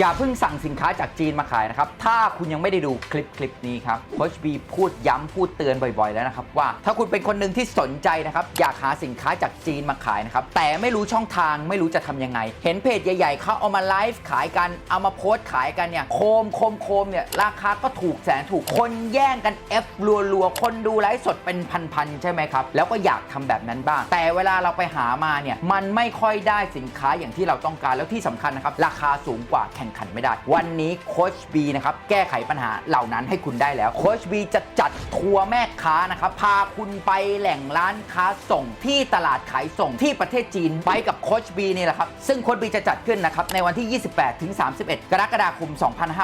อย่าเพิ่งสั่งสินค้าจากจีนมาขายนะครับ ถ้าคุณยังไม่ได้ดูคลิปคลิปนี้ครับโคชบีพูดย้ำพูดเตือนบ่อยๆแล้วนะครับว่าถ้าคุณเป็นคนหนึ่งที่สนใจนะครับอยากหาสินค้าจากจีนมาขายนะครับแต่ไม่รู้ช่องทางไม่รู้จะทำยังไง เห็นเพจใหญ่ๆเขาเอามาไลฟ์ขายกันเอามาโพสต์ขายกันเนี่ยโคมโคมโคมเนี่ยราคาก็ถูกแสนถูกคนแย่งกัน F รัวๆคนดูไลฟ์สดเป็นพันๆใช่ไหมครับแล้วก็อยากทำแบบนั้นบ้าง แต่เวลาเราไปหามาเนี่ยมันไม่ค่อยได้สินค้าอย่างที่เราต้องการแล้วที่สำคัญนะครับราคาสูงกว่าแข่งขันไม่ได้ วันนี้โคชบีนะครับแก้ไขปัญหาเหล่านั้นให้คุณได้แล้วโคชบีจะจัดทัวร์แม่ค้านะครับพาคุณไปแหล่งร้านค้าส่งที่ตลาดขายส่งที่ประเทศจีนไปกับโคชบีนี่แหละครับซึ่งโคชบีจะจัดขึ้นนะครับในวันที่ 28ถึง31 กรกฎาคม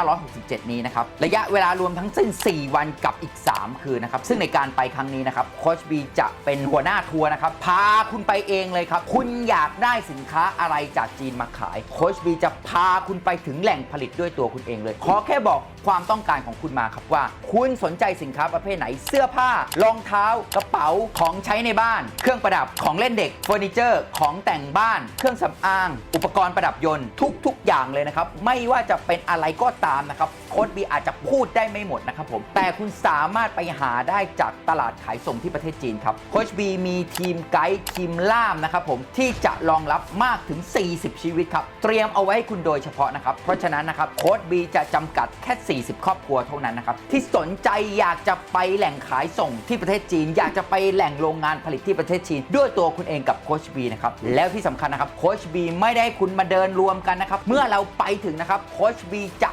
2567 นี้นะครับระยะเวลารวมทั้งสิ้น 4 วันกับอีก 3 คืนนะครับซึ่งในการไปครั้งนี้นะครับโคชบีจะเป็นหัวหน้าทัวร์นะครับพาคุณไปเองเลยครับคุณอยากได้สินค้าอะไรจากจีนมาขายโคชบีจะพาคุณไปถึงแหล่งผลิตด้วยตัวคุณเองเลย ขอแค่บอกความต้องการของคุณมาครับว่า คุณสนใจสินค้าประเภทไหน เสื้อผ้ารองเท้ากระเป๋าของใช้ในบ้าน เครื่องประดับของเล่นเด็กเฟอร์นิเจอร์ ของแต่งบ้าน เครื่องสำอาง อุปกรณ์ประดับยนต์ทุก ๆ อย่างเลยนะครับ ไม่ว่าจะเป็นอะไรก็ตามนะครับ ค้ดบีอาจจะพูดได้ไม่หมดนะครับผม แต่คุณสามารถไปหาได้จากตลาดขายส่งที่ประเทศจีนครับโค้ชบีมีทีมไกด์ทีมล่ามนะครับผมที่จะรองรับมากถึง 40 ชีวิตครับ เตรียมเอาไว้ให้คุณโดยเฉพาะนะครับ เพราะฉะนั้นนะครับโค้ดบีจะจำกัดแค่ 40 ครอบครัวเท่านั้นนะครับ ที่สนใจอยากจะไปแหล่งขายส่งที่ประเทศจีน อยากจะไปแหล่งโรงงานผลิตที่ประเทศจีน ด้วยตัวคุณเองกับโค้ชบีนะครับ แล้วที่สำคัญนะครับโค้ชบีไม่ได้คุณมาเดินรวมกันนะครับ เมื่อเราไปถึงนะครับโค้ชบีจะ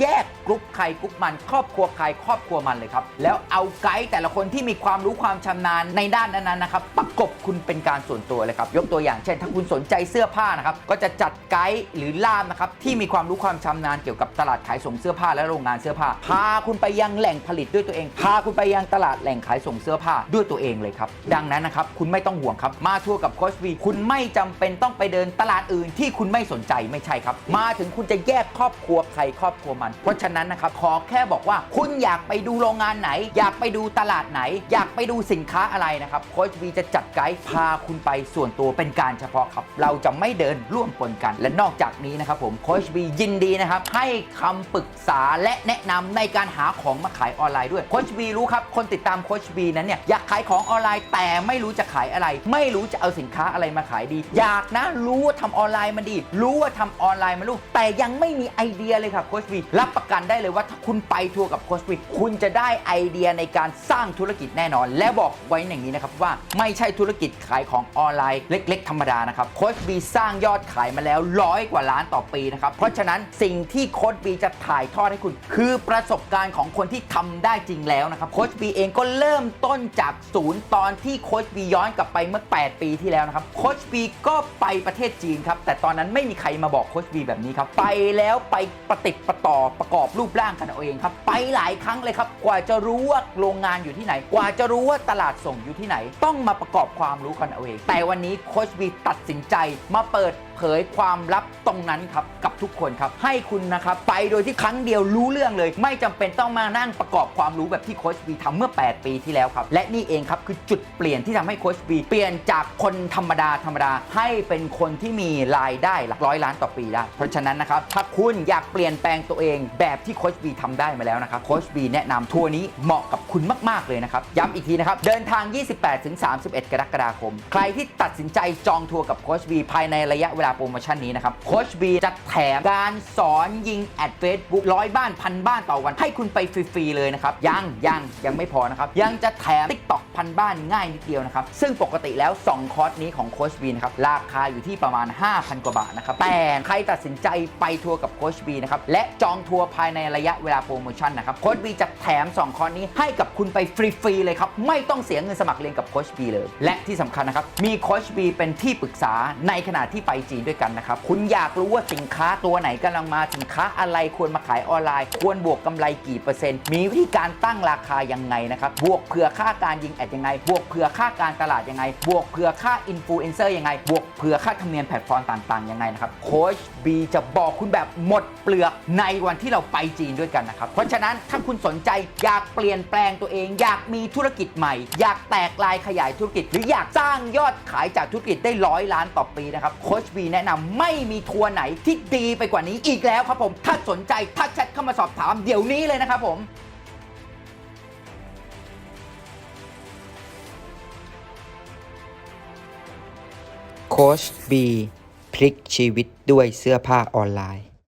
แยก กรุ๊ปใครกรุ๊ปมัน ครอบครัวใครครอบครัวมันเลยครับ แล้วเอาไกด์แต่ละคนที่มีความรู้ความชำนาญในด้านนั้นๆนะครับ ประกบคุณเป็นการส่วนตัวเลยครับ ยกตัวอย่างเช่น ถ้าคุณสนใจเสื้อผ้านะครับ ก็จะจัดไกด์หรือล่ามนะครับที่มีความรู้ความชำนาญเกี่ยวกับตลาดขายส่งเสื้อผ้าและโรงงานเสื้อผ้า พาคุณไปยังแหล่งผลิตด้วยตัวเอง พาคุณไปยังตลาดแหล่งขายส่งเสื้อผ้าด้วยตัวเองเลยครับ ดังนั้นนะครับคุณไม่ต้องห่วงครับ มาทัวร์กับโคชวีคุณไม่จำเป็นต้องไปเดินตลาดอื่นที่คุณไม่สนใจไม่ใช่ครับ มาถึงคุณจะแยกครอบครัวใครครอบครัวมัน เพราะฉะนั้นนะครับขอแค่บอกว่าคุณอยากไปดูโรงงานไหน อยากไปดูตลาดไหน อยากไปดูสินค้าอะไรนะครับโคชวีจะจัดไกด์พาคุณไปส่วนตัวเป็นการเฉพาะครับ เราจะไม่เดินร่วมปนกัน และนอกจากนี้นะครับผมโคชวียินดีนะครับให้คำปรึกษาและแนะนำในการหาของมาขายออนไลน์ด้วยโคชวีรู้ครับคนติดตามโคชวีนั้นเนี่ยอยากขายของออนไลน์ แต่ไม่รู้จะขายอะไร ไม่รู้จะเอาสินค้าอะไรมาขายดี อยากนะรู้ว่าทำออนไลน์มันดี รู้ว่าทำออนไลน์มันรู้แต่ยังไม่มีไอเดียเลยครับโคชวีรับประกันได้เลยว่าถ้าคุณไปทัวร์กับโคชวีคุณจะได้ไอเดียในการสร้างธุรกิจแน่นอน และบอกไว้อย่างนี้นะครับว่าไม่ใช่ธุรกิจขายของออนไลน์เล็ก ๆ ธรรมดานะครับโคชบีสร้างยอดขายมาแล้วร้อยกว่าล้านต่อปีนะครับเพราะฉะนั้นสิ่งที่โคชบีจะถ่ายทอดให้คุณ คือประสบการณ์ของคนที่ทำได้จริงแล้วนะครับโคชบีเองก็เริ่มต้นจากศูนย์ตอนที่โคชบีย้อนกลับไปเมื่อ 8 ปีที่แล้วนะครับโคชบีก็ไปประเทศจีนครับแต่ตอนนั้นไม่มีใครมาบอกโคชบีแบบนี้ครับไปแล้วไปประติดประต่อประกอบรูปร่างกันเอาเองครับ ไปหลายครั้งเลยครับ กว่าจะรู้ว่าโรงงานอยู่ที่ไหน กว่าจะรู้ว่าตลาดส่งอยู่ที่ไหน ต้องมาประกอบความรู้กันเอาเอง แต่วันนี้โคชวีตัดสินใจมาเปิด เผยความลับตรงนั้นครับกับทุกคนครับ ให้คุณนะครับไปโดยที่ครั้งเดียวรู้เรื่องเลย ไม่จำเป็นต้องมานั่งประกอบความรู้แบบที่โค้ชบีทำเมื่อ 8 ปีที่แล้วครับ และนี่เองครับคือจุดเปลี่ยนที่ทำให้โค้ชบีเปลี่ยนจากคนธรรมดาธรรมดาให้เป็นคนที่มีรายได้หลักร้อยล้านต่อปีได้ เพราะฉะนั้นนะครับถ้าคุณอยากเปลี่ยนแปลงตัวเองแบบที่โค้ชบีทำได้มาแล้วนะครับโค้ชบีแนะนำทัวร์นี้เหมาะกับคุณมาก ๆ เลยนะครับย้ำอีกทีนะครับเดินทาง 28-31 กรกฎาคม ใครที่ตัดสินใจจองทัวร์กับโค้ชบีภายในระยะเวลาโปรโมชั่นนี้นะครับโคชบีจะแถมการสอนยิงแอดเฟซบุ๊กร้อยบ้านพันบ้านต่อวันให้คุณไปฟรีๆเลยนะครับ ยังยังยังไม่พอนะครับ ยังจะแถม TikTok พันบ้านง่ายนิดเดียวนะครับ ซึ่งปกติแล้ว 2 คอร์สนี้ของโคชบีนะครับ ราคาอยู่ที่ประมาณ 5,000 กว่าบาทนะครับ แต่ใครตัดสินใจไปทัวร์กับโคชบีนะครับ และจองทัวร์ภายในระยะเวลาโปรโมชั่นนะครับโคชบีจะแถม 2 คอร์สนี้ให้กับคุณไปฟรีๆเลยครับไม่ต้องเสียเงินสมัครเรียนกับโคชบีเลย และที่สำคัญนะครับมีโคชบีเป็นที่ปรึกษาในขณะที่ไปจีนด้วยกันนะครับ คุณอยากรู้ว่าสินค้าตัวไหนกำลังมาสินค้าอะไรควรมาขายออนไลน์ ควรบวกกำไรกี่เปอร์เซ็นต์ มีวิธีการตั้งราคายังไงนะครับ บวกเผื่อค่าการยิงแอดยังไง บวกเผื่อค่าการตลาดยังไง บวกเผื่อค่าอินฟลูเอนเซอร์ยังไง บวกเผื่อค่าธรรมเนียมแพลตฟอร์มต่างๆยังไงนะครับ โคชบีจะบอกคุณแบบหมดเปลือกในวันที่เราไปจีนด้วยกันนะครับ เพราะฉะนั้นถ้าคุณสนใจอยากเปลี่ยนแปลงงตัวเอง อยากมีธุรกิจใหม่ อยากแตกลายขยายธุรกิจ หรืออยากสร้างยอดขายจากธุรกิจได้ร้อยล้านต่อปีนะครับ โคชบีแนะนำไม่มีทัวร์ไหนที่ดีไปกว่านี้อีกแล้วครับผม ถ้าสนใจทักแชทเข้ามาสอบถามเดี๋ยวนี้เลยนะครับผมโคชบีพลิกชีวิตด้วยเสื้อผ้าออนไลน์